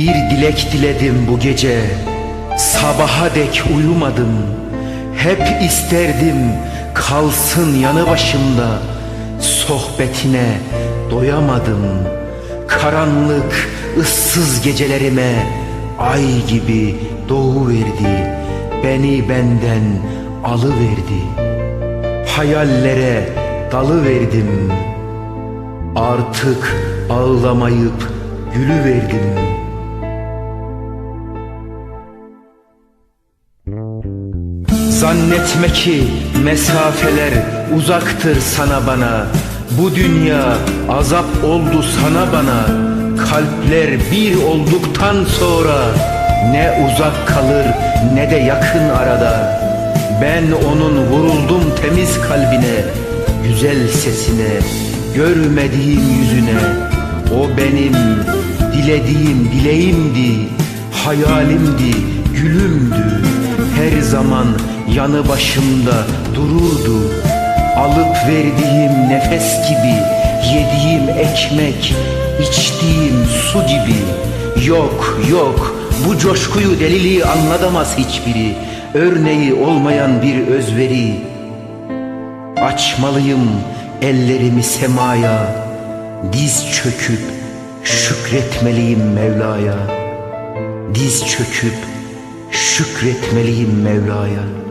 Bir dilek diledim bu gece. Sabaha dek uyumadım. Hep isterdim kalsın yanı başımda. Sohbetine doyamadım. Karanlık ıssız gecelerime Ay gibi doğu verdi. Beni benden alıverdi. Hayallere dalı verdim. Artık ağlamayıp gülü verdim. Zannetme ki mesafeler uzaktır sana bana. Bu dünya azap oldu sana bana. Kalpler bir olduktan sonra ne uzak kalır ne de yakın arada. Ben onun vuruldum temiz kalbine, güzel sesine, görmediğim yüzüne. O benim dilediğim dileğimdi, hayalimdi, gülümdü. Her zaman yanı başımda dururdu. Alıp verdiğim nefes gibi, yediğim ekmek, içtiğim su gibi. Yok yok bu coşkuyu deliliği anlatamaz hiçbiri. Örneği olmayan bir özveri. Açmalıyım ellerimi semaya Diz çöküp şükretmeliyim Mevla'ya Diz çöküp şükretmeliyim Mevla'ya